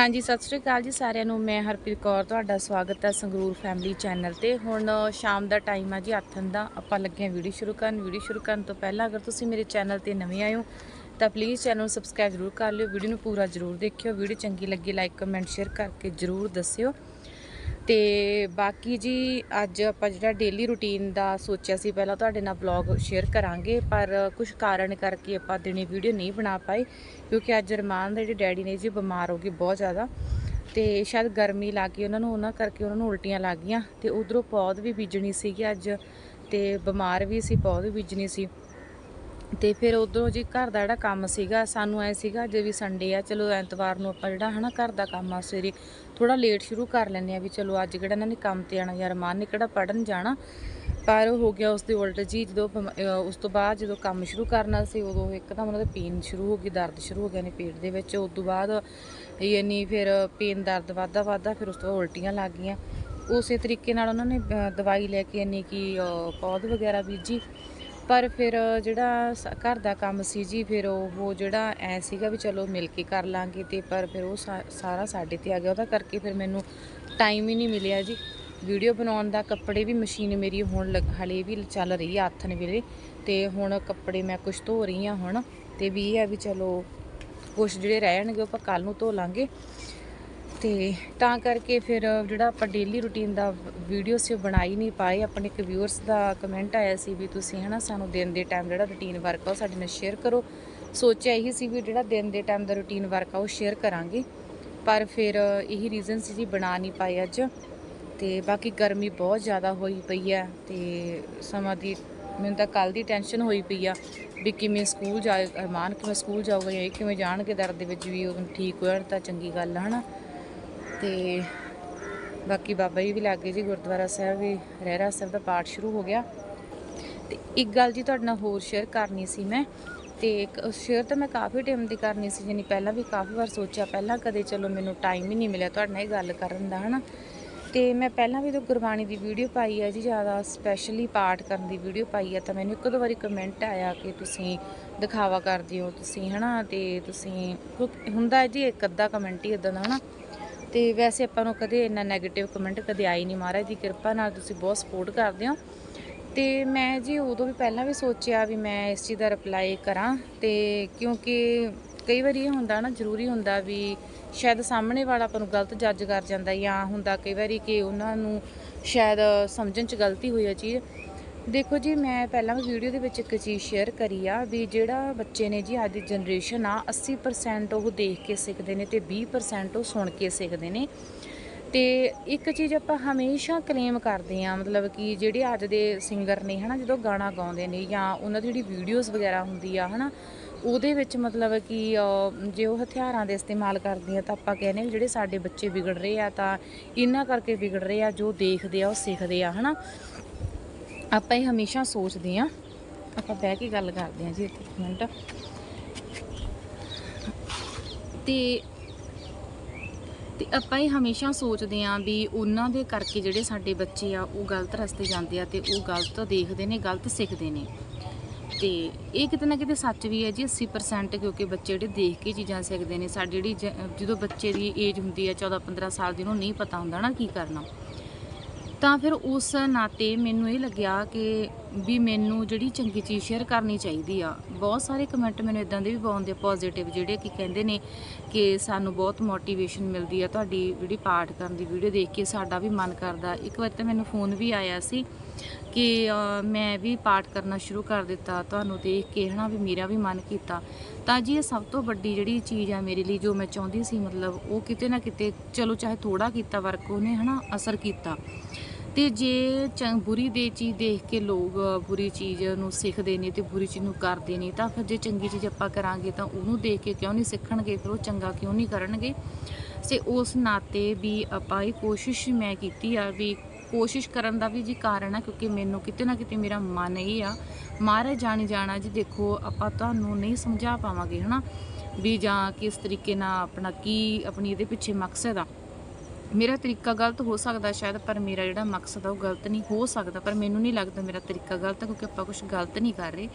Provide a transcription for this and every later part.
ਹਾਂਜੀ, ਸਤਿ ਸ਼੍ਰੀ ਅਕਾਲ ਜੀ ਸਾਰਿਆਂ ਨੂੰ। ਮੈਂ ਹਰਪ੍ਰੀਤ ਕੌਰ, ਤੁਹਾਡਾ ਸਵਾਗਤ ਹੈ ਸੰਗਰੂਰ ਫੈਮਿਲੀ ਚੈਨਲ ਤੇ। ਹੁਣ ਸ਼ਾਮ ਦਾ ਟਾਈਮ ਆ ਜੀ ਆਥਨ ਦਾ। ਆਪਾਂ ਲੱਗੇ ਹਾਂ ਵੀਡੀਓ ਸ਼ੁਰੂ ਕਰਨ। ਵੀਡੀਓ ਸ਼ੁਰੂ ਕਰਨ ਤੋਂ ਪਹਿਲਾਂ ਅਗਰ ਤੁਸੀਂ ਮੇਰੇ ਚੈਨਲ ਤੇ ਨਵੇਂ ਆਏ ਹੋ, ਤਾਂ ਪਲੀਜ਼ ਚੈਨਲ ਨੂੰ ਸਬਸਕ੍ਰਾਈਬ ਜ਼ਰੂਰ ਕਰ ਲਿਓ। ਵੀਡੀਓ ਨੂੰ ਪੂਰਾ ਜ਼ਰੂਰ ਦੇਖਿਓ। ਵੀਡੀਓ ਚੰਗੀ ਲੱਗੀ ਲਾਈਕ ਕਮੈਂਟ ਸ਼ੇਅਰ ਕਰਕੇ ਜ਼ਰੂਰ ਦੱਸਿਓ। ਤੇ ਬਾਕੀ ਜੀ, ਅੱਜ ਆਪਾਂ ਜਿਹੜਾ ਡੇਲੀ ਰੁਟੀਨ ਦਾ ਸੋਚਿਆ ਸੀ, ਪਹਿਲਾਂ ਤੁਹਾਡੇ ਨਾਲ ਵਲੌਗ ਸ਼ੇਅਰ ਕਰਾਂਗੇ, ਪਰ ਕੁਝ ਕਾਰਨ ਕਰਕੇ ਆਪਾਂ ਦਿਨੇ ਵੀਡੀਓ ਨਹੀਂ ਬਣਾ ਪਾਏ, ਕਿਉਂਕਿ ਅੱਜ ਰਮਾਨ ਦੇ ਜਿਹੜੇ ਡੈਡੀ ਨੇ ਜੀ ਬਿਮਾਰ ਹੋ ਗਏ ਬਹੁਤ ਜ਼ਿਆਦਾ। ਤੇ ਸ਼ਾਇਦ ਗਰਮੀ ਲੱਗ ਗਈ ਉਹਨਾਂ ਨੂੰ, ਉਹਨਾਂ ਕਰਕੇ ਉਹਨਾਂ ਨੂੰ ਉਲਟੀਆਂ ਲੱਗ ਗਈਆਂ, ਤੇ ਉਧਰੋਂ ਪੌਦ ਵੀ ਬੀਜਣੀ ਸੀਗੀ ਅੱਜ, ਤੇ ਬਿਮਾਰ ਵੀ ਸੀ ਪੌਦ ਵੀ ਬੀਜਣੀ ਸੀ। ਤੇ ਫਿਰ ਉਧਰੋਂ ਜੀ ਘਰ ਦਾ ਜਿਹੜਾ ਕੰਮ ਸੀਗਾ ਸਾਨੂੰ ਐ ਸੀਗਾ ਜੇ ਵੀ ਸੰਡੇ ਆ ਚਲੋ ਐਤਵਾਰ ਨੂੰ ਆਪਾਂ ਜਿਹੜਾ ਹਨਾ ਘਰ ਦਾ ਕੰਮ ਆ ਸਵੇਰੇ ਥੋੜਾ ਲੇਟ ਸ਼ੁਰੂ ਕਰ ਲੈਂਦੇ ਆ ਵੀ ਚਲੋ ਅੱਜ ਕਿਹੜਾ ਇਹਨਾਂ ਨੇ ਕੰਮ ਤੇ ਆਣਾ ਯਾਰ ਮਾਨ ਨੇ ਕਿਹੜਾ ਪੜਨ ਜਾਣਾ। ਪਰ ਉਹ ਹੋ ਗਿਆ ਉਸ ਦੇ ਉਲਟ ਜੀ ਜਦੋਂ ਬਿਮ- ਉਸ ਤੋਂ ਬਾਅਦ ਜਦੋਂ ਕੰਮ ਸ਼ੁਰੂ ਕਰਨਾ ਸੀ ਉਦੋਂ ਇੱਕਦਮ ਉਹਨਾਂ ਦੇ ਪੇਨ ਸ਼ੁਰੂ ਹੋ ਗਈ ਦਰਦ ਸ਼ੁਰੂ ਹੋ ਗਿਆ ਨੇ ਪੇਟ ਦੇ ਵਿੱਚ। ਉਸ ਤੋਂ ਬਾਅਦ ਯਾਨੀ ਫਿਰ ਪੇਨ ਦਰਦ ਵੱਧਦਾ ਵੱਧਦਾ ਫਿਰ ਉਸ ਤੋਂ ਬਾਅਦ ਉਲਟੀਆਂ ਲੱਗ ਗਈਆਂ। ਉਸੇ ਤਰੀਕੇ ਨਾਲ ਉਹਨਾਂ ਨੇ ਦਵਾਈ ਲੈ ਕੇ ਯਾਨੀ ਕਿ ਅਹ, ਪੌਦ ਵਗੈਰਾ ਬੀਜੀ। ਪਰ ਫਿਰ ਜਿਹੜਾ ਸ- ਘਰ ਦਾ ਕੰਮ ਸੀ ਜੀ, ਫਿਰ ਉਹ ਜਿਹੜਾ ਐ ਸੀਗਾ ਵੀ ਚਲੋ ਮਿਲ ਕੇ ਕਰ ਲਾਂਗੇ ਤੇ ਪਰ ਫਿਰ ਉਹ ਸਾ- ਸਾਰਾ ਸਾਡੇ ਤੇ ਆ ਗਿਆ। ਉਹਦਾ ਕਰਕੇ ਫਿਰ ਮੈਨੂੰ ਟਾਈਮ ਹੀ ਨਹੀਂ ਮਿਲਿਆ ਜੀ। ਵੀਡੀਓ ਬਣਾਉਣ ਦਾ ਕੱਪੜੇ ਵੀ ਮਸ਼ੀਨ ਮੇਰੀ ਹੁਣ ਲੱਗ- ਹਲੇ ਵੀ ਚੱਲ ਰਹੀ ਆ ਆਥਣ ਵੇਲੇ ਤੇ ਹੁਣ ਕੱਪੜੇ ਮੈਂ ਕੁਝ ਧੋ ਰਹੀ ਆ ਹੁਣ ਤੇ ਵੀ ਇਹ ਆ ਵੀ ਚਲੋ ਕੁਝ ਜਿਹੜੇ ਰਹਿਣਗੇ ਉਹ ਆਪਾਂ ਕੱਲ ਨੂੰ ਧੋ ਲਾਂਗੇ। ਤੇ ਤਾਂ ਕਰਕੇ ਫਿਰ ਜਿਹੜਾ ਆਪਾਂ ਡੇਲੀ ਰੁਟੀਨ ਦਾ ਵੀਡੀਓ ਸੀ, ਉਹ ਬਣਾ ਹੀ ਨਹੀਂ ਪਾਏ। ਆਪਣੇ ਇੱਕ ਵਿਊਅਰਸ ਦਾ ਕਮੈਂਟ ਆਇਆ ਸੀ ਵੀ ਤੁਸੀਂ ਹਨਾ ਸਾਨੂੰ ਦਿਨ ਦੇ ਟਾਈਮ ਜਿਹੜਾ ਰੁਟੀਨ ਵਰਕ ਆ, ਉਹ ਸਾਡੇ ਨਾਲ ਸ਼ੇਅਰ ਕਰੋ। ਸੋਚਿਆ ਇਹੀ ਸੀ ਵੀ ਜਿਹੜਾ ਦਿਨ ਦੇ ਟਾਈਮ ਦਾ ਰੁਟੀਨ ਵਰਕ ਆ, ਉਹ ਸ਼ੇਅਰ ਕਰਾਂਗੇ। ਪਰ ਫਿਰ ਇਹੀ ਰੀਜ਼ਨ ਸੀ ਜੀ, ਬਣਾ ਨਹੀਂ ਪਾਏ ਅੱਜ। ਤੇ ਬਾਕੀ ਗਰਮੀ ਬਹੁਤ ਜ਼ਿਆਦਾ ਹੋਈ ਪਈ ਆ ਤੇ ਸਮਾਂ ਦੀ, ਮੈਨੂੰ ਤਾਂ ਕੱਲ ਦੀ ਟੈਨਸ਼ਨ ਹੋਈ ਪਈ ਆ ਵੀ ਕਿਵੇਂ ਸਕੂਲ ਜਾ, ਅਰਮਾਨ ਕਿਵੇਂ ਸਕੂਲ ਜਾਊਗਾ ਜਾਂ ਇਹ ਕਿਵੇਂ ਜਾਣਗੇ ਦਰ ਦੇ ਵਿੱਚ ਵੀ ਉਹ ਠੀਕ ਹੋ ਜਾਣ ਤਾਂ ਚੰਗੀ ਗੱਲ ਆ, ਹਨਾ। ਤੇ ਬਾਕੀ ਬਾਬਾ ਜੀ ਵੀ ਲੱਗ ਜੀ, ਗੁਰਦੁਆਰਾ ਸਾਹਿਬ ਵੀ, ਰਹਿਰਾ ਸਾਹਿਬ ਦਾ ਪਾਠ ਸ਼ੁਰੂ ਹੋ ਗਿਆ। ਤੇ ਇੱਕ ਗੱਲ ਜੀ ਤੁਹਾਡੇ ਨਾਲ ਹੋਰ ਸ਼ੇਅਰ ਕਰਨੀ ਸੀ ਮੈਂ, ਤੇ ਸ਼ੇਅਰ ਤਾਂ ਮੈਂ ਕਾਫੀ ਟਾਈਮ ਦੀ ਕਰਨੀ ਸੀ ਜਾਨੀ ਪਹਿਲਾਂ ਵੀ ਕਾਫੀ ਵਾਰ ਸੋਚਿਆ, ਪਹਿਲਾਂ ਕਦੇ ਚਲੋ ਮੈਨੂੰ ਟਾਈਮ ਹੀ ਨਹੀਂ ਮਿਲਿਆ ਤੁਹਾਡੇ ਨਾਲ ਇਹ ਗੱਲ ਕਰਨ ਦਾ, ਹਨਾ। ਤੇ ਮੈਂ ਪਹਿਲਾਂ ਵੀ ਤਾਂ ਗੁਰਬਾਣੀ ਦੀ ਵੀਡੀਓ ਪਾਈ ਹੈ ਜੀ, ਜ਼ਿਆਦਾ ਸਪੈਸ਼ਲੀ ਪਾਠ ਕਰਨ ਦੀ ਵੀਡੀਓ ਪਾਈ ਹੈ ਤਾਂ ਮੈਨੂੰ ਇੱਕ ਦੋ ਵਾਰੀ ਕਮੈਂਟ ਆਇਆ ਕਿ ਤੁਸੀਂ ਦਿਖਾਵਾ ਕਰਦੇ ਹੋ, ਤੁਸੀਂ, ਹਨਾ, ਤੇ ਤੁਸੀਂ, ਹੁੰਦਾ ਜੀ ਇੱਕ ਅੱਧਾ ਕਮੈਂਟ ਹੀ ਇਦਾਂ ਦਾ, ਹਨਾ। ਤੇ ਵੈਸੇ ਆਪਾਂ ਨੂੰ ਕਦੇ ਇੰਨਾ 네ਗੇਟਿਵ ਕਮੈਂਟ ਕਦੇ ਆਈ ਨਹੀਂ ਮਹਾਰਾਜ ਦੀ ਕਿਰਪਾ ਨਾਲ ਤੁਸੀਂ ਬਹੁਤ ਸਪੋਰਟ ਕਰਦੇ ਹੋ। ਤੇ ਮੈਂ ਜੀ ਉਦੋਂ ਵੀ ਪਹਿਲਾਂ ਵੀ ਸੋਚਿਆ ਵੀ ਮੈਂ ਇਸ ਚੀਜ਼ ਦਾ ਰਿਪਲਾਈ ਕਰਾਂ ਤੇ ਕਿਉਂਕਿ ਕਈ ਵਾਰੀ ਇਹ ਹੁੰਦਾ ਨਾ, ਜ਼ਰੂਰੀ ਹੁੰਦਾ ਵੀ ਸ਼ਾਇਦ ਸਾਹਮਣੇ ਵਾਲਾ ਆਪਾਂ ਨੂੰ ਗਲਤ ਜੱਜ ਕਰ ਜਾਂਦਾ ਜਾਂ ਹੁੰਦਾ ਕਈ ਵਾਰੀ ਕਿ ਉਹਨਾਂ ਨੂੰ ਸ਼ਾਇਦ ਸਮਝਣ 'ਚ ਗਲਤੀ ਹੋਈ ਹੈ ਚੀਜ਼। ਦੇਖੋ ਜੀ, ਮੈਂ ਪਹਿਲਾਂ ਵੀ ਵੀਡੀਓ ਦੇ ਵਿੱਚ ਇੱਕ ਚੀਜ਼ ਸ਼ੇਅਰ ਕਰੀ ਆ ਵੀ ਜਿਹੜਾ ਬੱਚੇ ਨੇ ਜੀ ਅੱਜ ਦੀ ਜਨਰੇਸ਼ਨ ਆ 80% ਉਹ ਦੇਖ ਕੇ ਸਿੱਖਦੇ ਨੇ ਤੇ 20% ਉਹ ਸੁਣ ਕੇ ਸਿੱਖਦੇ ਨੇ। ਤੇ ਇੱਕ ਚੀਜ਼ ਆਪਾਂ ਹਮੇਸ਼ਾ ਕਲੇਮ ਕਰਦੇ ਆ, ਮਤਲਬ ਕਿ ਜਿਹੜੇ ਅੱਜ ਦੇ ਸਿੰਗਰ ਨੇ ਹਨਾ, ਜਦੋਂ ਗਾਣਾ ਗਾਉਂਦੇ ਨੇ ਜਾਂ ਉਹਨਾਂ ਦੀ ਜਿਹੜੀ ਵੀਡੀਓਜ਼ ਵਗੈਰਾ ਹੁੰਦੀ ਆ, ਹਨਾ, ਉਹਦੇ ਵਿੱਚ ਮਤਲਬ ਕਿ ਜੇ ਉਹ ਹਥਿਆਰਾਂ ਦੇ ਇਸਤੇਮਾਲ ਕਰਦੇ ਆ ਤਾਂ ਆਪਾਂ ਕਹਿੰਦੇ ਵੀ ਜਿਹੜੇ ਸਾਡੇ ਬੱਚੇ ਵਿਗੜ ਰਹੇ ਆ ਤਾਂ ਇਹਨਾਂ ਕਰਕੇ ਵਿਗੜ ਰਹੇ ਆ, ਜੋ ਦੇਖਦੇ ਆ, ਉਹ ਸਿੱਖਦੇ ਆ, ਹਨਾ। ਆਪਾਂ ਇਹ ਹਮੇਸ਼ਾ ਸੋਚਦੇ ਆ ਆਪਾਂ ਬਹਿ ਕੇ ਗੱਲ ਕਰਦੇ ਆ ਜੀ ਇੱਕ ਮਿੰਟ। ਤੇ ਤੇ ਆਪਾਂ ਇਹ ਹਮੇਸ਼ਾ ਸੋਚਦੇ ਆਂ ਵੀ ਉਹਨਾਂ ਦੇ ਕਰਕੇ ਜਿਹੜੇ ਸਾਡੇ ਬੱਚੇ ਆ, ਉਹ ਗਲਤ ਰਸਤੇ ਜਾਂਦੇ ਆ ਤੇ ਉਹ ਗਲਤ ਦੇਖਦੇ ਨੇ, ਗਲਤ ਸਿੱਖਦੇ ਨੇ। ਤੇ ਇਹ ਕਿਤੇ ਨਾ ਕਿਤੇ ਸੱਚ ਵੀ ਹੈ ਜੀ 80% ਕਿਉਂਕਿ ਬੱਚੇ ਜਿਹੜੇ ਦੇਖ ਕੇ ਚੀਜ਼ਾਂ ਸਿੱਖਦੇ ਨੇ। ਸਾਡੀ ਜਿਹੜੀ ਜ- ਜਦੋਂ ਬੱਚੇ ਦੀ ਏਜ ਹੁੰਦੀ ਹੈ 14 15 ਸਾਲ ਦੀ, ਉਹਨੂੰ ਨਹੀਂ ਪਤਾ ਹੁੰਦਾ ਨਾ ਕੀ ਕਰਨਾ। ਤਾਂ ਫਿਰ ਉਸ ਨਾਤੇ ਮੈਨੂੰ ਇਹ ਲੱਗਿਆ ਕਿ ਵੀ ਮੈਨੂੰ ਜਿਹੜੀ ਚੰਗੀ ਚੀਜ਼ ਸ਼ੇਅਰ ਕਰਨੀ ਚਾਹੀਦੀ ਆ, ਬਹੁਤ ਸਾਰੇ ਕਮੈਂਟ ਮੈਨੂੰ ਇਦਾਂ ਦੇ ਵੀ ਪਾਉਂਦੇ ਪੋਜ਼ਿਟਿਵ ਜਿਹੜੇ ਕਿ ਕਹਿੰਦੇ ਨੇ ਕਿ ਸਾਨੂੰ ਬਹੁਤ ਮੋਟੀਵੇਸ਼ਨ ਮਿਲਦੀ ਆ ਤੁਹਾਡੀ ਜਿਹੜੀ ਪਾਠ ਕਰਨ ਦੀ ਵੀਡੀਓ ਦੇਖ ਕੇ ਸਾਡਾ ਵੀ ਮਨ ਕਰਦਾ। ਇੱਕ ਵਾਰ ਤਾਂ ਮੈਨੂੰ ਫੋਨ ਵੀ ਆਇਆ ਸੀ ਕਿ ਮੈਂ ਵੀ ਪਾਠ ਕਰਨਾ ਸ਼ੁਰੂ ਕਰ ਦਿੱਤਾ, ਤੁਹਾਨੂੰ ਦੇਖ ਕੇ ਹਨਾ ਵੀ ਮੇਰਾ ਵੀ ਮਨ ਕੀਤਾ। ਤਾਂ ਜੀ ਇਹ ਸਭ ਤੋਂ ਵੱਡੀ ਜਿਹੜੀ ਚੀਜ਼ ਆ ਮੇਰੇ ਲਈ ਜੋ ਮੈਂ ਚਾਹੁੰਦੀ ਸੀ, ਮਤਲਬ ਉਹ ਕਿਤੇ ਨਾ ਕਿਤੇ, ਚਲੋ ਚਾਹੇ ਥੋੜਾ ਕੀਤਾ, ਵਰਕ ਉਹਨੇ ਹਨਾ ਅਸਰ ਕੀਤਾ। ਤੇ ਜੇ ਚੰ ਬੁਰੀ ਦੇ ਚੀਜ਼ ਦੇਖ ਕੇ ਲੋਕ ਬੁਰੀ ਚੀਜ਼ ਨੂੰ ਸਿੱਖਦੇ ਨੇ ਤੇ ਬੁਰੀ ਚੀਜ਼ ਨੂੰ ਕਰਦੇ ਨੇ, ਤਾਂ ਫਿਰ ਜੇ ਚੰਗੀ ਚੀਜ਼ ਆਪਾਂ ਕਰਾਂਗੇ ਤਾਂ ਉਹਨੂੰ ਦੇਖ ਕੇ ਕਿਉਂ ਨਹੀਂ ਸਿੱਖਣਗੇ? ਫਿਰ ਉਹ ਚੰਗਾ ਕਿਉਂ ਨਹੀਂ ਕਰਨਗੇ? ਤੇ ਉਸ ਨਾਤੇ ਵੀ ਆਪਾਂ ਇਹ ਕੋਸ਼ਿਸ਼ ਮੈਂ ਕੀਤੀ ਆ ਵੀ ਕੋਸ਼ਿਸ਼ ਕਰਨ ਦਾ ਵੀ ਜੀ ਕਾਰਨ ਆ, ਕਿਉਂਕਿ ਮੈਨੂੰ ਕਿਤੇ ਨਾ ਕਿਤੇ ਮੇਰਾ ਮਨ ਇਹ ਆ, ਮਾਰੇ ਜਾਣੀ ਜਾਣਾ ਜੀ ਦੇਖੋ ਆਪਾਂ ਤੁਹਾਨੂੰ ਨਹੀਂ ਸਮਝਾ ਪਾਵਾਂਗੇ, ਹਨਾ? ਵੀ ਜਾਂ ਕਿਸ ਤਰੀਕੇ ਨਾਲ ਆਪਣਾ ਕੀ, ਆਪਣੀ ਇਹਦੇ ਪਿੱਛੇ ਮਕਸਦ ਆ। ਮੇਰਾ ਤਰੀਕਾ ਗਲਤ ਹੋ ਸਕਦਾ ਸ਼ਾਇਦ, ਪਰ ਮੇਰਾ ਜਿਹੜਾ ਮਕਸਦ ਆ ਉਹ ਗਲਤ ਨਹੀਂ ਹੋ ਸਕਦਾ। ਪਰ ਮੈਨੂੰ ਨਹੀਂ ਲੱਗਦਾ ਮੇਰਾ ਤਰੀਕਾ ਗਲਤ ਆ ਕਿਉਂਕਿ ਆਪਾਂ ਕੁਝ ਗਲਤ ਨਹੀਂ ਕਰ ਰਹੇ।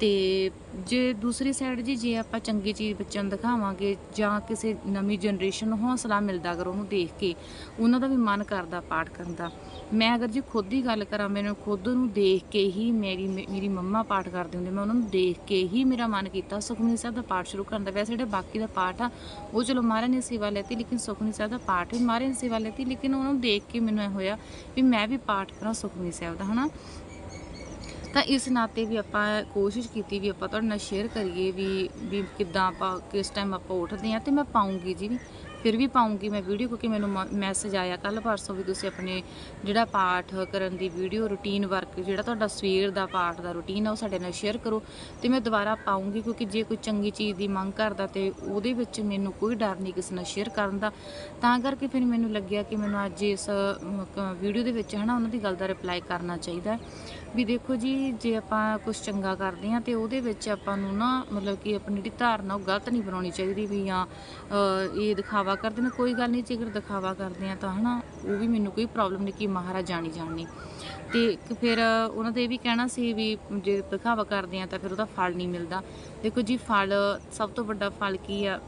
ਤੇ ਜੇ ਦੂਸਰੀ ਸਾਈਡ ਜੀ, ਜੇ ਆਪਾਂ ਚੰਗੀ ਚੀਜ਼ ਬੱਚਿਆਂ ਨੂੰ ਦਿਖਾਵਾਂਗੇ ਜਾਂ ਕਿਸੇ ਨਵੀਂ ਜਨਰੇਸ਼ਨ ਨੂੰ ਹੌਸਲਾ ਮਿਲਦਾ ਅਗਰ ਉਹਨੂੰ ਦੇਖ ਕੇ, ਉਹਨਾਂ ਦਾ ਵੀ ਮਨ ਕਰਦਾ ਪਾਠ ਕਰਨ ਦਾ। ਮੈਂ ਅਗਰ ਜੀ ਖੁਦ ਦੀ ਗੱਲ ਕਰਾਂ, ਮੈਨੂੰ ਖੁਦ ਨੂੰ ਦੇਖ ਕੇ ਹੀ ਮੇਰੀ ਮੇਰੀ ਮੰਮਾ ਪਾਠ ਕਰਦੇ ਹੁੰਦੇ, ਮੈਂ ਉਹਨਾਂ ਨੂੰ ਦੇਖ ਕੇ ਹੀ ਮੇਰਾ ਮਨ ਕੀਤਾ ਸੁਖਮਨੀ ਸਾਹਿਬ ਦਾ ਪਾਠ ਸ਼ੁਰੂ ਕਰਨ ਦਾ। ਵੈਸੇ ਜਿਹੜਾ ਬਾਕੀ ਦਾ ਪਾਠ ਆ, ਉਹ ਚਲੋ ਮਹਾਰਾਜ ਨੇ ਸੇਵਾ ਲੈਤੀ, ਲੇਕਿਨ ਸੁਖਮਨੀ ਸਾਹਿਬ ਦਾ ਪਾਠ ਵੀ ਮਹਾਰਾਜ ਨੇ ਸੇਵਾ ਲੈਤੀ, ਲੇਕਿਨ ਉਹਨਾਂ ਨੂੰ ਦੇਖ ਕੇ ਮੈਨੂੰ ਇਹ ਹੋਇਆ ਵੀ ਮੈਂ ਵੀ ਪਾਠ ਕਰਾਂ ਸੁਖਮਨੀ ਸਾਹਿਬ ਦਾ, ਹਨਾ? ਤਾਂ ਇਸ ਨਾਤੇ ਵੀ ਆਪਾਂ ਕੋਸ਼ਿਸ਼ ਕੀਤੀ ਵੀ ਆਪਾਂ ਤੁਹਾਡੇ ਨਾਲ ਸ਼ੇਅਰ ਕਰੀਏ ਵੀ ਵੀ ਕਿੱਦਾਂ ਆਪਾਂ, ਕਿਸ ਟਾਈਮ ਆਪਾਂ ਉੱਠਦੇ ਆ ਤੇ ਮੈਂ ਪਾਉਂਗੀ ਜੀ ਵੀ। ਫਿਰ ਵੀ ਪਾਉਂਗੀ ਮੈਂ ਵੀਡੀਓ ਕਿਉਂਕਿ ਮੈਨੂੰ ਮੈਸੇਜ ਆਇਆ ਕੱਲ ਪਰਸੋਂ ਵੀ ਤੁਸੀਂ ਆਪਣੇ ਜਿਹੜਾ ਪਾਠ ਕਰਨ ਦੀ ਵੀਡੀਓ ਰੁਟੀਨ ਵਰਕ ਜਿਹੜਾ ਤੁਹਾਡਾ ਸਵੇਰ ਦਾ ਪਾਠ ਦਾ ਰੁਟੀਨ ਆ, ਉਹ ਸਾਡੇ ਨਾਲ ਸ਼ੇਅਰ ਕਰੋ ਤੇ ਮੈਂ ਦੁਬਾਰਾ ਪਾਉਂਗੀ ਕਿਉਂਕਿ ਜੇ ਕੋਈ ਚੰਗੀ ਚੀਜ਼ ਦੀ ਮੰਗ ਕਰਦਾ ਤੇ ਉਹਦੇ ਵਿੱਚ ਮੈਨੂੰ ਕੋਈ ਡਰ ਨਹੀਂ ਕਿਸੇ ਨਾਲ ਸ਼ੇਅਰ ਕਰਨ ਦਾ। ਤਾਂ ਕਰਕੇ ਫਿਰ ਮੈਨੂੰ ਲੱਗਿਆ ਕਿ ਮੈਨੂੰ ਅੱਜ ਇਸ ਵੀਡੀਓ ਦੇ ਵਿੱਚ ਹਨਾ ਉਹਨਾਂ ਦੀ ਗੱਲ ਦਾ ਰਿਪਲਾਈ ਕਰਨਾ ਚਾਹੀਦਾ ਵੀ ਦੇਖੋ ਜੀ, ਜੇ ਆਪਾਂ ਕੁਝ ਚੰਗਾ ਕਰਦੇ ਹਾਂ ਤੇ ਉਹਦੇ ਵਿੱਚ ਆਪਾਂ ਨੂੰ ਨਾ ਮਤਲਬ ਕਿ ਆਪਣੀ ਜਿਹੜੀ ਧਾਰਨਾ ਉਹ ਗਲਤ ਨਹੀਂ ਬਣਾਉਣੀ ਚਾਹੀਦੀ ਵੀ ਜਾਂ ਇਹ ਦਿਖਾਵਾ ਕਰਦੇ ਨੇ, ਕੋਈ ਗੱਲ ਨਹੀਂ, ਜੇਕਰ ਦਿਖਾਵਾ ਕਰਦੇ ਆ ਤਾਂ ਹਨਾ, ਉਹ ਵੀ ਮੈਨੂੰ ਕੋਈ ਪ੍ਰੋਬਲਮ ਨਹੀਂ ਕਿ ਮਹਾਰਾਜ ਜਾਣੀ ਜਾਣੀ ਤੇ ਇੱਕ ਫਿਰ ਉਹਨਾਂ ਦਾ ਇਹ ਵੀ ਕਹਿਣਾ ਸੀ ਵੀ ਜੇ ਦਿਖਾਵਾ ਕਰਦੇ ਆ ਤਾਂ ਫਿਰ ਉਹਦਾ ਫਲ ਨਹੀਂ ਮਿਲਦਾ। ਦੇਖੋ ਜੀ, ਫਲ ਸਭ ਤੋਂ ਵੱਡਾ ਫਲ ਕੀ ਆ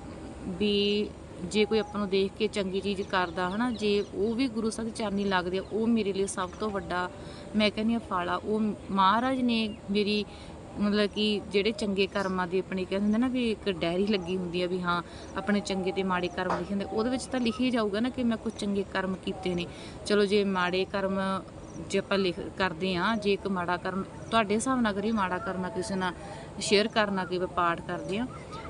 ਵੀ ਜੇ ਕੋਈ ਆਪਾਂ ਨੂੰ ਦੇਖ ਕੇ ਚੰਗੀ ਚੀਜ਼ ਕਰਦਾ ਹਨਾ, ਜੇ ਉਹ ਵੀ ਗੁਰੂ ਸਾਹਿਬ ਦੇ ਚਰਨੀ ਲੱਗਦੇ ਆ, ਉਹ ਮੇਰੇ ਲਈ ਸਭ ਤੋਂ ਵੱਡਾ ਮੈਂ ਕਹਿੰਦੀ ਆ ਫਲ ਆ। ਉਹ ਮਹਾਰਾਜ ਨੇ ਮੇਰੀ ਮਤਲਬ ਕਿ ਜਿਹੜੇ ਚੰਗੇ ਕਰਮਾਂ ਦੀ ਆਪਣੀ ਕਹਿੰਦੇ ਹੁੰਦੇ ਨਾ ਵੀ ਇੱਕ ਡਾਇਰੀ ਲੱਗੀ ਹੁੰਦੀ ਆ ਵੀ ਹਾਂ, ਆਪਣੇ ਚੰਗੇ ਤੇ ਮਾੜੇ ਕਰਮ ਲਿਖੇ ਹੁੰਦੇ, ਉਹਦੇ ਵਿੱਚ ਤਾਂ ਲਿਖੀ ਜਾਊਗਾ ਨਾ ਕਿ ਮੈਂ ਕੁਝ ਚੰਗੇ ਕਰਮ ਕੀਤੇ ਨੇ। ਚਲੋ ਜੇ ਮਾੜੇ ਕਰਮ ਜੇ ਆਪਾਂ ਲਿਖ, ਕਰਦੇ ਆ ਜੇ ਇੱਕ ਮਾੜਾ ਕਰਮ, ਤੁਹਾਡੇ ਹਿਸਾਬ ਨਾਲ ਕਰੀ ਮਾੜਾ ਕਰਨਾ ਕਿਸੇ ਨਾਲ ਸ਼ੇਅਰ ਕਰਨਾ ਕਿ ਪਾਠ ਕਰਦੇ ਆ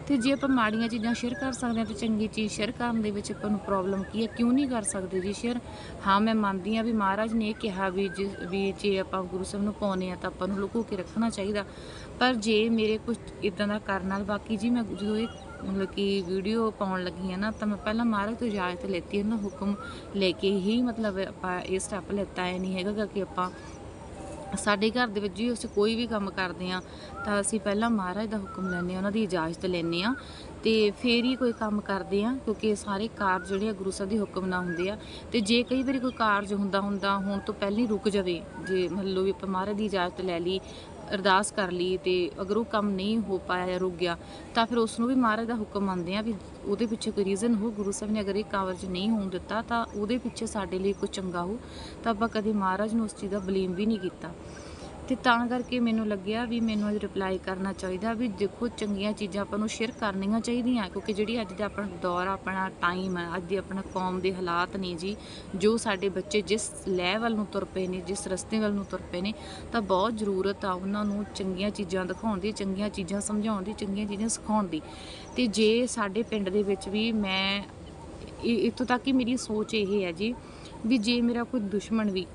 ਤੇ ਜੇ ਆਪਾਂ ਮਾੜੀਆਂ ਚੀਜ਼ਾਂ ਸ਼ੇਅਰ ਕਰ ਸਕਦੇ ਹਾਂ ਤੇ ਚੰਗੀ ਚੀਜ਼ ਸ਼ੇਅਰ ਕਰਨ ਦੇ ਵਿੱਚ ਆਪਾਂ ਨੂੰ ਪ੍ਰੋਬਲਮ ਕੀ ਹੈ? ਕਿਉਂ ਨਹੀਂ ਕਰ ਸਕਦੇ ਜੀ ਸ਼ੇਅਰ ਹਾਂ, ਮੈਂ ਮੰਨਦੀ ਆ ਵੀ ਮਹਾਰਾਜ ਨੇ ਇਹ ਕਿਹਾ ਵੀ ਜਿਸ ਵੀ ਜੇ ਆਪਾਂ ਗੁਰੂ ਸਾਹਿਬ ਨੂੰ ਪਾਉਨੇ ਆ ਤਾਂ ਆਪਾਂ ਨੂੰ ਲੁਕੋ ਕੇ ਰੱਖਣਾ ਚਾਹੀਦਾ। ਪਰ ਜੇ ਮੇਰੇ ਕੁਝ ਇਦਾਂ ਦਾ ਕਰਨ ਨਾਲ ਬਾਕੀ ਜੀ ਮੈਂ ਜਦੋਂ ਇਹ ਮਤਲਬ ਕਿ ਵੀਡੀਓ ਪਾਉਣ ਲੱਗੀ ਆ ਨਾ, ਤਾਂ ਮੈਂ ਪਹਿਲਾਂ ਮਹਾਰਾਜ ਤੋਂ ਇਜਾਜ਼ਤ ਲੈਤੀ ਉਹਨਾਂ ਹੁਕਮ ਲੈ ਕੇ ਹੀ ਮਤਲਬ ਆਪਾਂ ਇਹ ਸਟੈਪ ਲੈਤਾ ਹੈ ਨਹੀਂ ਹੈਗਾ ਕਿ ਆਪਾਂ ਸਾਡੇ ਘਰ ਦੇ ਵਿੱਚ ਜੀ ਅਸੀਂ ਕੋਈ ਵੀ ਕੰਮ ਕਰਦੇ ਆ ਤਾਂ ਅਸੀਂ ਪਹਿਲਾਂ ਮਹਾਰਾਜ ਦਾ ਹੁਕਮ ਲੈਂਦੇ ਆ ਉਹਨਾਂ ਦੀ ਇਜਾਜ਼ਤ ਲੈਂਦੇ ਆ ਤੇ ਫੇਰ ਹੀ ਕੋਈ ਕੰਮ ਕਰਦੇ ਆ ਕਿਉਂਕਿ ਸਾਰੇ ਕਾਰਜ ਜਿਹੜੇ ਆ ਗੁਰੂ ਸਾਹਿਬ ਦੇ ਹੁਕਮ ਨਾਲ ਹੁੰਦੇ ਆ ਤੇ ਜੇ ਕਈ ਵਾਰੀ ਕੋਈ ਕਾਰਜ ਹੁੰਦਾ ਹੁੰਦਾ ਹੋਣ ਤੋਂ ਪਹਿਲਾਂ ਹੀ ਰੁਕ ਜਾਵੇ। ਜੇ ਮੰਨ ਲਓ ਵੀ ਆਪਾਂ ਮਹਾਰਾਜ ਦੀ ਇਜਾਜ਼ਤ ਲੈ ਲਈ ਅਰਦਾਸ ਕਰ ਲਈ ਤੇ ਅਗਰ ਉਹ ਕੰਮ ਨਹੀਂ ਹੋ ਪਾਇਆ ਜਾਂ ਰੁਕ ਗਿਆ, ਤਾਂ ਫਿਰ ਉਸ ਨੂੰ ਵੀ ਮਹਾਰਾਜ ਦਾ ਹੁਕਮ ਮੰਨਦੇ ਆ ਵੀ ਉਹਦੇ ਪਿੱਛੇ ਕੋਈ ਰੀਜ਼ਨ ਹੋ। ਗੁਰੂ ਸਾਹਿਬ ਨੇ ਅਗਰ ਇਹ ਕਾਰਜ ਨਹੀਂ ਹੋਣ ਦਿੱਤਾ, ਤਾਂ ਉਹਦੇ ਪਿੱਛੇ ਸਾਡੇ ਲਈ ਕੁਝ ਚੰਗਾ ਹੋ। ਤਾਂ ਆਪਾਂ ਕਦੇ ਮਹਾਰਾਜ ਨੂੰ ਉਸ ਚੀਜ਼ ਦਾ ਬਲੀਮ ਵੀ ਨਹੀਂ ਕੀਤਾ। ਤੇ ਤਾਂ ਕਰਕੇ ਮੈਨੂੰ ਲੱਗਿਆ ਵੀ ਮੈਨੂੰ ਅੱਜ ਰਿਪਲਾਈ ਕਰਨਾ ਚਾਹੀਦਾ ਵੀ ਦੇਖੋ ਚੰਗੀਆਂ ਚੀਜ਼ਾਂ ਆਪਾਂ ਨੂੰ ਸ਼ੇਅਰ ਕਰਨੀਆਂ ਚਾਹੀਦੀਆਂ, ਕਿਉਂਕਿ ਜਿਹੜੀ ਅੱਜ ਦਾ ਆਪਣਾ ਦੌਰ ਆਪਣਾ ਟਾਈਮ ਹੈ ਅੱਜ ਦੀ ਆਪਣਾ ਕੌਮ ਦੇ ਹਾਲਾਤ ਨੇ ਜੀ, ਜੋ ਸਾਡੇ ਬੱਚੇ ਜਿਸ ਲੈਵਲ ਨੂੰ ਤੁਰ ਪਏ ਨੇ, ਜਿਸ ਰਸਤੇ ਵੱਲ ਨੂੰ ਤੁਰ ਪਏ ਨੇ, ਤਾਂ ਬਹੁਤ ਜ਼ਰੂਰਤ ਆ ਉਹਨਾਂ ਨੂੰ ਚੰਗੀਆਂ ਚੀਜ਼ਾਂ ਦਿਖਾਉਣ ਦੀ, ਚੰਗੀਆਂ ਚੀਜ਼ਾਂ ਸਮਝਾਉਣ ਦੀ, ਚੰਗੀਆਂ ਚੀਜ਼ਾਂ ਸਿਖਾਉਣ ਦੀ। ਤੇ ਜੇ ਸਾਡੇ ਪਿੰਡ ਦੇ ਵਿੱਚ ਵੀ ਮੈਂ ਇਹ- ਇੱਥੋਂ ਤੱਕ ਕਿ ਮੇਰੀ ਸੋਚ ਇਹ ਹੈ ਜੀ ਵੀ ਜੇ ਮੇਰਾ ਕੋਈ ਦੁਸ਼ਮਣ ਵੀ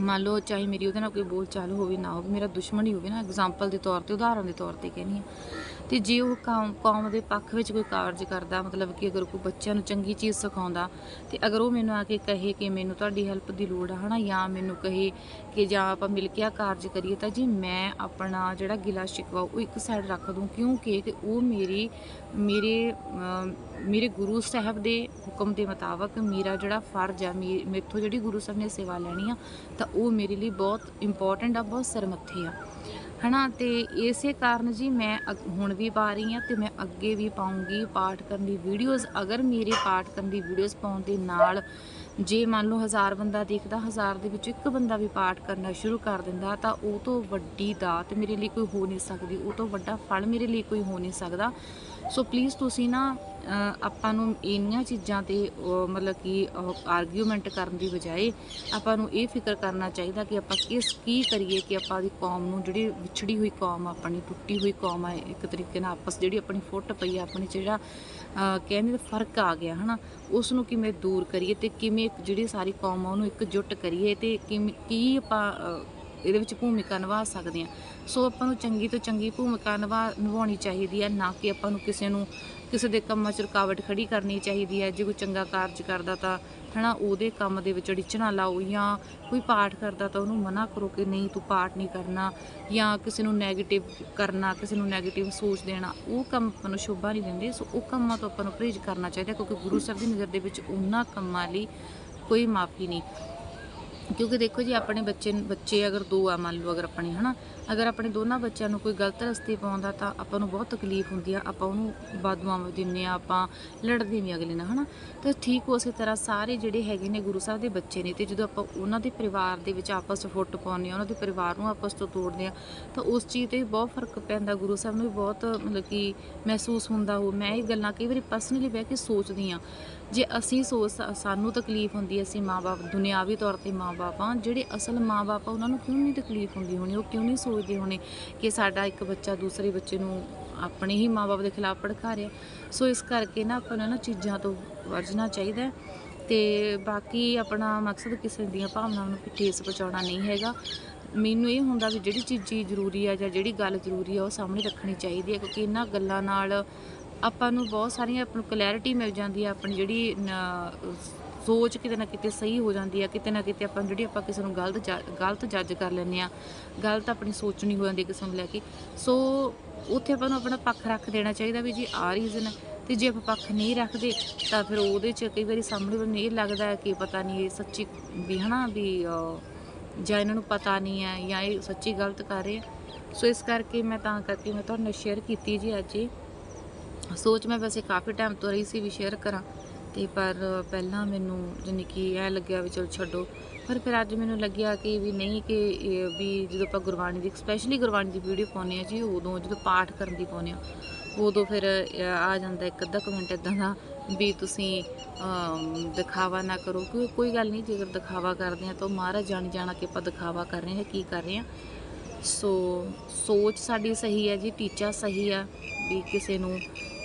ਮੰਨ ਲਓ ਚਾਹੇ ਮੇਰੀ ਉਹਦੇ ਨਾਲ ਕੋਈ ਬੋਲ ਚਾਲ ਹੋਵੇ ਨਾ ਹੋਵੇ, ਮੇਰਾ ਦੁਸ਼ਮਣ ਹੀ ਹੋਵੇ ਨਾ ਐਗਜ਼ਾਮਪਲ ਦੇ ਤੌਰ ਤੇ, ਉਦਾਹਰਨ ਦੇ ਤੌਰ ਤੇ ਕਹਿੰਦੀ ਆ। ਤੇ ਜੇ ਉਹ ਕੌਮ ਕੌਮ ਦੇ ਪੱਖ ਵਿੱਚ ਕੋਈ ਕਾਰਜ ਕਰਦਾ, ਮਤਲਬ ਕਿ ਅਗਰ ਕੋਈ ਬੱਚਿਆਂ ਨੂੰ ਚੰਗੀ ਚੀਜ਼ ਸਿਖਾਉਂਦਾ, ਤੇ ਅਗਰ ਉਹ ਮੈਨੂੰ ਆ ਕੇ ਕਹੇ ਕਿ ਮੈਨੂੰ ਤੁਹਾਡੀ ਹੈਲਪ ਦੀ ਲੋੜ ਆ ਹਨਾ, ਜਾਂ ਮੈਨੂੰ ਕਹੇ ਕਿ ਜਾਂ ਆਪਾਂ ਮਿਲ ਕੇ ਆ ਕਾਰਜ ਕਰੀਏ, ਤਾਂ ਜੀ ਮੈਂ ਆਪਣਾ ਜਿਹੜਾ ਗਿਲਾ ਸ਼ਿਕਵਾ ਉਹ ਇੱਕ ਸਾਈਡ ਰੱਖ ਦੂੰ। ਕਿਉਂਕਿ ਉਹ ਮੇਰੀ, ਮੇਰੇ ਮੇਰੇ ਗੁਰੂ ਸਾਹਿਬ ਦੇ ਹੁਕਮ ਦੇ ਮੁਤਾਬਕ ਮੇਰਾ ਜਿਹੜਾ ਫਰਜ਼ ਆ, ਮੇ- ਮੇਥੋਂ ਜਿਹੜੀ ਗੁਰੂ ਸਾਹਿਬ ਨੇ ਸੇਵਾ ਲੈਣੀ ਆ, ਤਾਂ ਉਹ ਮੇਰੇ ਲਈ ਬਹੁਤ ਇੰਪੋਰਟੈਂਟ ਆ, ਬਹੁਤ ਸਰਮੱਥੇ ਆ। ਹਨਾ, ਤੇ ਇਸੇ ਕਾਰਨ ਜੀ ਮੈਂ ਅਗ- ਹੁਣ ਵੀ ਪਾ ਰਹੀ ਆ ਤੇ ਮੈਂ ਅੱਗੇ ਵੀ ਪਾਉਂਗੀ ਪਾਠ ਕਰਨ ਦੀ ਵੀਡੀਓਜ਼ ਅਗਰ ਮੇਰੇ ਪਾਠ ਕਰਨ ਦੀ ਵੀਡੀਓਜ਼ ਪਾਉਣ ਦੇ ਨਾਲ ਜੇ ਮੰਨ ਲਓ ਹਜ਼ਾਰ ਬੰਦਾ ਦੇਖਦਾ, ਹਜ਼ਾਰ ਦੇ ਵਿੱਚ ਇੱਕ ਬੰਦਾ ਵੀ ਪਾਠ ਕਰਨਾ ਸ਼ੁਰੂ ਕਰ ਦਿੰਦਾ, ਤਾਂ ਉਹ ਤੋਂ ਵੱਡੀ ਦਾਤ ਮੇਰੇ ਲਈ ਕੋਈ ਹੋ ਨਹੀਂ ਸਕਦੀ, ਉਹ ਤੋਂ ਵੱਡਾ ਫਲ ਮੇਰੇ ਲਈ ਕੋਈ ਹੋ ਨਹੀਂ ਸਕਦਾ। ਸੋ ਪਲੀਜ਼ ਤੁਸੀਂ ਨਾ ਆਪਾਂ ਨੂੰ ਇੰਨੀਆਂ ਚੀਜ਼ਾਂ ਤੇ ਮਤਲਬ ਕਿ ਆਰਗੂਮੈਂਟ ਕਰਨ ਦੀ ਬਜਾਏ ਆਪਾਂ ਨੂੰ ਇਹ ਫਿਕਰ ਕਰਨਾ ਚਾਹੀਦਾ ਕਿ ਆਪਾਂ ਕਿਸ, ਕੀ ਕਰੀਏ ਕਿ ਆਪਾਂ ਦੀ ਕੌਮ ਨੂੰ ਜਿਹੜੀ ਵਿਛੜੀ ਹੋਈ ਕੌਮ ਆ, ਆਪਣੀ ਟੁੱਟੀ ਹੋਈ ਕੌਮ ਹੈ ਇੱਕ ਤਰੀਕੇ ਨਾਲ ਆਪਸ ਜਿਹੜੀ ਆਪਣੀ ਫੁੱਟ ਪਈ ਆ, ਆਪਣੀ ਜਿਹੜਾ ਕਹਿੰਦੇ ਫ਼ਰਕ ਆ ਗਿਆ, ਹਨਾ? ਉਸ ਨੂੰ ਕਿਵੇਂ ਦੂਰ ਕਰੀਏ ਤੇ ਕਿਵੇਂ ਜਿਹੜੀ ਸਾਰੀ ਕੌਮ ਆ, ਉਹਨੂੰ ਇੱਕ ਜੁੱਟ ਕਰੀਏ ਤੇ ਕਿਵੇਂ, ਕੀ ਆਪਾਂ ਇਹਦੇ ਵਿੱਚ ਭੂਮਿਕਾ ਨਿਭਾ ਸਕਦੇ ਆ ਸੋ ਆਪਾਂ ਨੂੰ ਚੰਗੀ ਤੋਂ ਚੰਗੀ ਭੂਮਿਕਾ ਨਿਭਾ, ਨਿਭਾਉਣੀ ਚਾਹੀਦੀ ਹੈ, ਨਾ ਕਿ ਆਪਾਂ ਨੂੰ ਕਿਸੇ ਨੂੰ, ਕਿਸੇ ਦੇ ਕੰਮਾਂ 'ਚ ਰੁਕਾਵਟ ਖੜੀ ਕਰਨੀ ਚਾਹੀਦੀ ਹੈ। ਜੇ ਕੋਈ ਚੰਗਾ ਕਾਰਜ ਕਰਦਾ ਤਾਂ, ਹਨਾ, ਉਹਦੇ ਕੰਮ ਦੇ ਵਿੱਚ ਅੜਿਚਣਾ ਲਾਓ ਜਾਂ ਕੋਈ ਪਾਠ ਕਰਦਾ ਤਾਂ ਉਹਨੂੰ ਮਨਾ ਕਰੋ ਕਿ ਨਹੀਂ, ਤੂੰ ਪਾਠ ਨਹੀਂ ਕਰਨਾ ਜਾਂ ਕਿਸੇ ਨੂੰ 네ਗੇਟਿਵ ਕਰਨਾ, ਕਿਸੇ ਨੂੰ 네ਗੇਟਿਵ ਸੋਚ ਦੇਣਾ, ਉਹ ਕੰਮ ਆਪਾਂ ਨੂੰ ਸ਼ੋਭਾ ਨਹੀਂ ਦਿੰਦੇ। ਸੋ ਉਹ ਕੰਮਾਂ ਤੋਂ ਆਪਾਂ ਨੂੰ ਪਰਹੇਜ਼ ਕਰਨਾ ਚਾਹੀਦਾ ਕਿਉਂਕਿ ਗੁਰੂ ਸਾਹਿਬ ਦੀ ਨਜ਼ਰ ਦੇ ਵਿੱਚ ਉਹਨਾਂ ਕੰਮਾਂ ਲਈ ਕੋਈ ਮਾਫੀ ਨਹੀਂ। ਕਿਉਂਕਿ ਦੇਖੋ ਜੀ, ਆਪਣੇ ਬੱਚੇ ਬੱਚੇ ਅਗਰ ਦੋ ਆ, ਮੰਨ ਲਓ ਅਗਰ ਆਪਣੇ, ਹਨਾ? ਅਗਰ ਆਪਣੇ ਦੋਨਾਂ ਬੱਚਿਆਂ ਨੂੰ ਕੋਈ ਗਲਤ ਰਸਤੇ ਪਾਉਂਦਾ ਤਾਂ ਆਪਾਂ ਨੂੰ ਬਹੁਤ ਤਕਲੀਫ ਹੁੰਦੀ ਆ। ਆਪਾਂ ਉਹਨੂੰ ਬਦਦੁਆਵਾਂ ਦਿੰਨੇ ਆ, ਆਪਾਂ ਲੜਦੇ ਵੀ ਅਗਲੇ ਨਾਲ, ਹਨਾ? ਤਾਂ ਠੀਕ ਉਸੇ ਤਰ੍ਹਾਂ ਸਾਰੇ ਜਿਹੜੇ ਹੈਗੇ ਨੇ ਗੁਰੂ ਸਾਹਿਬ ਦੇ ਬੱਚੇ ਨੇ ਤੇ ਜਦੋਂ ਆਪਾਂ ਉਹਨਾਂ ਦੇ ਪਰਿਵਾਰ ਦੇ ਵਿੱਚ ਆਪਸ 'ਚ ਫੁੱਟ ਪਾਉਂਦੇ ਆ, ਉਹਨਾਂ ਦੇ ਪਰਿਵਾਰ ਨੂੰ ਆਪਸ ਤੋਂ ਤੋੜਦੇ ਆ, ਤਾਂ ਉਸ ਚੀਜ਼ ਤੇ ਵੀ ਬਹੁਤ ਫ਼ਰਕ ਪੈਂਦਾ। ਗੁਰੂ ਸਾਹਿਬ ਨੂੰ ਵੀ ਬਹੁਤ ਮਤਲਬ ਕਿ ਮਹਿਸੂਸ ਹੁੰਦਾ ਉਹ। ਮੈਂ ਇਹ ਗੱਲਾਂ ਕਈ ਵਾਰੀ ਪਰਸਨਲੀ ਬਹਿ ਕੇ ਸੋਚਦੀ ਆ ਜੇ ਅਸੀਂ ਸੋਚ ਸਾਨੂੰ ਤਕਲੀਫ ਹੁੰਦੀ ਹੈ, ਅਸੀਂ ਮਾਪੇ ਦੁਨਿਆਵੀ ਤੌਰ ਤੇ ਮਾਪੇ ਆ ਜਿਹੜੇ ਅਸਲ ਮਾਪੇ ਆ ਉਹਨਾਂ ਨੂੰ ਕਿਉਂ ਨਹੀਂ ਤਕਲੀਫ ਹੁੰਦੀ ਹੋਣੀ? ਉਹ ਕਿਉਂ ਨਹੀਂ ਸੋਚਦੇ ਹੋਣੇ ਕਿ ਸਾਡਾ ਇੱਕ ਬੱਚਾ ਦੂਸਰੇ ਬੱਚੇ ਨੂੰ ਆਪਣੇ ਹੀ ਮਾਪੇ ਦੇ ਖਿਲਾਫ ਭੜਕਾ ਰਿਹਾ? ਸੋ ਇਸ ਕਰਕੇ ਨਾ ਆਪਾਂ ਨੂੰ ਇਹਨਾਂ ਚੀਜ਼ਾਂ ਤੋਂ ਵਰਜਣਾ ਚਾਹੀਦਾ ਹੈ ਤੇ ਬਾਕੀ ਆਪਣਾ ਮਕਸਦ ਕਿਸੇ ਦੀਆਂ ਭਾਵਨਾਵਾਂ ਨੂੰ ਠੇਸ ਪਹੁੰਚਾਉਣਾ ਨਹੀਂ ਹੈਗਾ। ਮੈਨੂੰ ਇਹ ਹੁੰਦਾ ਵੀ ਜਿਹੜੀ ਚੀਜ਼ ਜ਼ਰੂਰੀ ਆ ਜਾਂ ਜਿਹੜੀ ਗੱਲ ਜ਼ਰੂਰੀ ਆ ਉਹ ਸਾਹਮਣੇ ਰੱਖਣੀ ਚਾਹੀਦੀ ਹੈ ਕਿਉਂਕਿ ਇਹਨਾਂ ਗੱਲਾਂ ਨਾਲ ਆਪਾਂ ਨੂੰ ਬਹੁਤ ਸਾਰੀਆਂ ਆਪਾਂ ਨੂੰ ਕਲੈਰਿਟੀ ਮਿਲ ਜਾਂਦੀ ਹੈ ਆਪਣੀ ਜਿਹੜੀ ਸੋਚ ਕਿਤੇ ਨਾ ਕਿਤੇ ਸਹੀ ਹੋ ਜਾਂਦੀ ਹੈ ਕਿਤੇ ਨਾ ਕਿਤੇ ਆਪਾਂ ਨੂੰ ਜਿਹੜੀ ਆਪਾਂ ਕਿਸੇ ਨੂੰ ਗਲਤ ਜ- ਗਲਤ ਜੱਜ ਕਰ ਲੈਂਦੇ ਆ, ਗਲਤ ਆਪਣੀ ਸੋਚਣੀ ਹੋ ਜਾਂਦੀ ਕਿਸੇ ਨੂੰ ਲੈ ਕੇ। ਸੋ ਉੱਥੇ ਆਪਾਂ ਨੂੰ ਆਪਣਾ ਪੱਖ ਰੱਖ ਦੇਣਾ ਚਾਹੀਦਾ ਵੀ ਜੀ ਆ ਰੀਜ਼ਨ ਹੈ ਤੇ ਜੇ ਆਪਾਂ ਪੱਖ ਨਹੀਂ ਰੱਖਦੇ, ਤਾਂ ਫਿਰ ਉਹਦੇ 'ਚ ਕਈ ਵਾਰੀ ਸਾਹਮਣੇ ਵਾਲੇ ਨੂੰ ਇਹ ਲੱਗਦਾ ਕਿ ਪਤਾ ਨਹੀਂ ਇਹ ਸੱਚੀ ਵੀ ਹਨਾ, ਵੀ ਜਾਂ ਇਹਨਾਂ ਨੂੰ ਪਤਾ ਨਹੀਂ ਹੈ ਜਾਂ ਇਹ ਸੱਚੀ ਗਲਤ ਕਰ ਰਹੇ ਸੋ ਇਸ ਕਰਕੇ ਮੈਂ ਤਾਂ ਕਰਕੇ ਮੈਂ ਤੁਹਾਡੇ ਨਾਲ ਸ਼ੇਅਰ ਕੀਤੀ ਜੀ ਅੱਜ ਇਹ। ਸੋਚ ਮੈਂ ਵੈਸੇ ਕਾਫੀ ਟਾਈਮ ਤੋਂ ਰਹੀ ਸੀ ਵੀ ਸ਼ੇਅਰ ਕਰਾਂ, ਤੇ ਪਰ ਪਹਿਲਾਂ ਮੈਨੂੰ ਜਾਨੀ ਕਿ ਐ ਲੱਗਿਆ ਵੀ ਚਲ ਛੱਡੋ। ਪਰ ਫਿਰ ਅੱਜ ਮੈਨੂੰ ਲੱਗਿਆ ਕਿ ਵੀ ਨਹੀਂ ਕਿ ਵੀ ਜਦੋਂ ਆਪਾਂ ਗੁਰਬਾਣੀ ਦੀ ਸਪੈਸ਼ਲੀ ਗੁਰਬਾਣੀ ਦੀ ਵੀਡੀਓ ਪਾਉਂਦੇ ਆ ਜੀ, ਉਦੋਂ ਜਦੋਂ ਪਾਠ ਕਰਨ ਦੀ ਪਾਉਂਦੇ ਆ ਉਦੋਂ ਫਿਰ ਆ ਜਾਂਦਾ ਇੱਕ ਅੱਧਾ ਕਮੈਂਟ ਇਦਾਂ ਦਾ ਵੀ ਤੁਸੀਂ ਦਿਖਾਵਾ ਨਾ ਕਰੋ। ਕੋਈ ਕੋਈ ਗੱਲ ਨਹੀਂ, ਜੇਕਰ ਦਿਖਾਵਾ ਕਰਦੇ ਆ ਤਾਂ ਉਹ ਮਹਾਰਾਜ ਜਾਣ ਜਾਣਾ ਕਿ ਆਪਾਂ ਦਿਖਾਵਾ ਕਰ ਰਹੇ ਹਾਂ ਕੀ ਕਰ ਰਹੇ ਹਾਂ। ਸੋ, ਸੋਚ ਸਾਡੀ ਸਹੀ ਹੈ ਜੀ, ਟੀਚਾ ਸਹੀ ਆ ਵੀ ਕਿਸੇ ਨੂੰ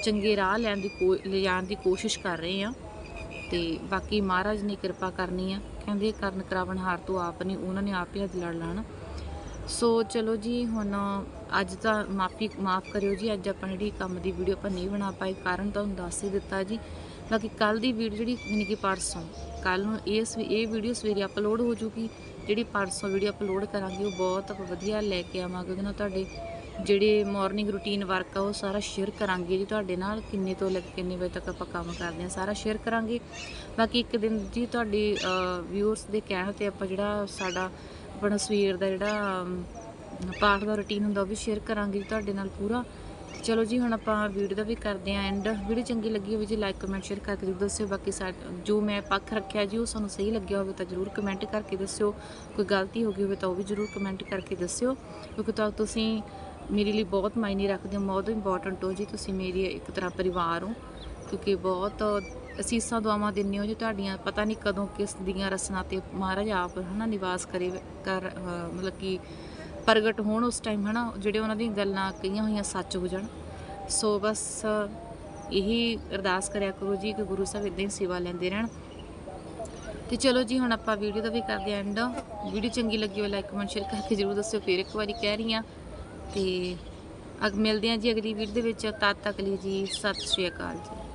ਚੰਗੇ ਰਾਹ ਲੈਣ ਦੀ ਕੋ, ਲਿਜਾਣ ਦੀ ਕੋਸ਼ਿਸ਼ ਕਰ ਰਹੇ ਆ ਤੇ ਬਾਕੀ ਮਹਾਰਾਜ ਨੇ ਕਿਰਪਾ ਕਰਨੀ ਆ। ਕਹਿੰਦੇ ਕਰਨ ਕਰਾਵਣ ਹਾਰ ਤੋਂ ਆਪ ਨਹੀਂ ਉਹਨਾਂ ਨੇ ਆਪ ਹੀ ਲੜ ਲੈਣਾ। ਸੋ ਚਲੋ ਜੀ, ਹੁਣ ਅੱਜ ਤਾਂ ਮਾਫੀ, ਮਾਫ ਕਰਿਓ ਜੀ, ਅੱਜ ਆਪਾਂ ਜਿਹੜੀ ਕੰਮ ਦੀ ਵੀਡੀਓ ਆਪਾਂ ਨਹੀਂ ਬਣਾ ਪਾਈ ਕਾਰਨ ਤੁਹਾਨੂੰ ਦੱਸ ਹੀ ਦਿੱਤਾ ਜੀ। ਬਾਕੀ ਕੱਲ ਦੀ ਵੀਡੀਓ ਜਿਹੜੀ, ਯਾਨੀ ਕਿ ਪਰਸੋਂ ਕੱਲ ਨੂੰ ਇਸ ਇਹ ਵੀਡੀਓ ਸਵੇਰੇ ਅਪਲੋਡ ਹੋ ਜੂਗੀ। ਜਿਹੜੀ ਪਰਸੋਂ ਵੀਡੀਓ ਅਪਲੋਡ ਕਰਾਂਗੇ, ਉਹ ਬਹੁਤ ਵਧੀਆ ਲੈ ਕੇ ਆਵਾਂਗੇ, ਉਹਦੇ ਨਾਲ ਤੁਹਾਡੇ ਜਿਹੜੇ ਮਾਰਨਿੰਗ ਰੂਟੀਨ ਵਰਕ ਆ ਉਹ ਸਾਰਾ ਸ਼ੇਅਰ ਕਰਾਂਗੇ ਜੀ ਤੁਹਾਡੇ ਨਾਲ। ਕਿੰਨੇ ਤੋਂ ਲੈ ਕੇ ਕਿੰਨੇ ਵਜੇ ਤੱਕ ਆਪਾਂ ਕੰਮ ਕਰਦੇ ਆ ਸਾਰਾ ਸ਼ੇਅਰ ਕਰਾਂਗੇ। ਬਾਕੀ ਇੱਕ ਦਿਨ ਜੀ ਤੁਹਾਡੇ ਵਿਊਅਰਸ ਦੇ ਕਹਿਣ ਤੇ ਆਪਾਂ ਜਿਹੜਾ ਸਾਡਾ ਆਪਣਾ ਸਵੇਰ ਦਾ ਜਿਹੜਾ ਅਮ, ਪਾਠ ਦਾ ਰੁਟੀਨ ਹੁੰਦਾ ਉਹ ਵੀ ਸ਼ੇਅਰ ਕਰਾਂਗੇ ਜੀ ਤੁਹਾਡੇ ਨਾਲ ਪੂਰਾ। ਚਲੋ ਜੀ ਹੁਣ ਆਪਾਂ ਵੀਡੀਓ ਦਾ ਵੀ ਕਰਦੇ ਆਂ ਐਂਡ ਵੀਡੀਓ ਚੰਗੀ ਲੱਗੀ ਹੋਵੇ ਜੀ ਲਾਈਕ ਕਮੈਂਟ ਸ਼ੇਅਰ ਕਰਕੇ ਜ਼ਰੂਰ ਦੱਸਿਓ। ਬਾਕੀ ਸਾ ਜੋ ਮੈਂ ਪੱਖ ਰੱਖਿਆ ਜੀ ਉਹ ਸਾਨੂੰ ਸਹੀ ਲੱਗਿਆ ਹੋਵੇ ਤਾਂ ਜ਼ਰੂਰ ਕਮੈਂਟ ਕਰਕੇ ਦੱਸਿਓ। ਕੋਈ ਗਲਤੀ ਹੋ ਗਈ ਹੋਵੇ ਤਾਂ ਉਹ ਵੀ ਜ਼ਰੂਰ ਕਮੈਂਟ ਕਰਕੇ ਦੱਸਿਓ। ਕਿਉਂਕਿ ਤਾਂ ਤੁਸੀਂ ਮੇਰੇ ਲਈ ਬਹੁਤ ਮਾਇਨੇ ਰੱਖਦੇ ਹੋ। ਬਹੁਤ ਇੰਪੋਰਟੈਂਟ ਹੋ ਜੀ ਤੁਸੀਂ ਮੇਰੀ ਇੱਕ ਤਰ੍ਹਾਂ ਪਰਿਵਾਰ ਹੋ। ਕਿਉਂਕਿ ਬਹੁਤ ਅਸੀਸਾਂ ਦੁਆਵਾਂ ਦਿੰਦੇ ਹੋ ਜੀ ਤੁਹਾਡੀਆਂ ਪਤਾ ਨਹੀਂ ਕਦੋਂ ਕਿਸ ਦੀਆਂ ਰਸਨਾ ਤੇ ਮਹਾਰਾਜ ਆਪ ਹਨਾ ਨਿਵਾਸ ਕਰੇ, ਕਰ ਮਤਲਬ ਕਿ ਪ੍ਰਗਟ ਹੋਣ ਉਸ ਟਾਈਮ ਹਨਾ, ਜਿਹੜੇ ਉਹਨਾਂ ਦੀਆਂ ਗੱਲਾਂ ਕਹੀਆਂ ਹੋਈਆਂ ਸੱਚ ਹੋ ਜਾਣ। ਸੋ ਬਸ ਇਹੀ ਅਰਦਾਸ ਕਰਿਆ ਕਰੋ ਜੀ ਕਿ ਗੁਰੂ ਸਾਹਿਬ ਇਦਾਂ ਹੀ ਸੇਵਾ ਲੈਂਦੇ ਰਹਿਣ। ਤੇ ਚਲੋ ਜੀ, ਹੁਣ ਆਪਾਂ ਵੀਡੀਓ ਦਾ ਵੀ ਕਰਦੇ ਆਂ ਐਂਡ ਵੀਡੀਓ ਚੰਗੀ ਲੱਗੀ ਹੋਵੇ ਲਾਈਕ ਕਮੈਂਟ ਸ਼ੇਅਰ ਕਰਕੇ ਜਰੂਰ ਦੱਸਿਓ। ਫਿਰ ਇੱਕ ਵਾਰੀ ਕਹਿ ਰਹੀ ਆ ਤੇ ਅਗ ਮਿਲਦੇ ਆਂ ਜੀ ਅਗਲੀ ਵੀਡੀਓ ਦੇ ਵਿੱਚ। ਤਦ ਤੱਕ ਲਈ ਜੀ, ਸਤਿ ਸ਼੍ਰੀ ਅਕਾਲ ਜੀ।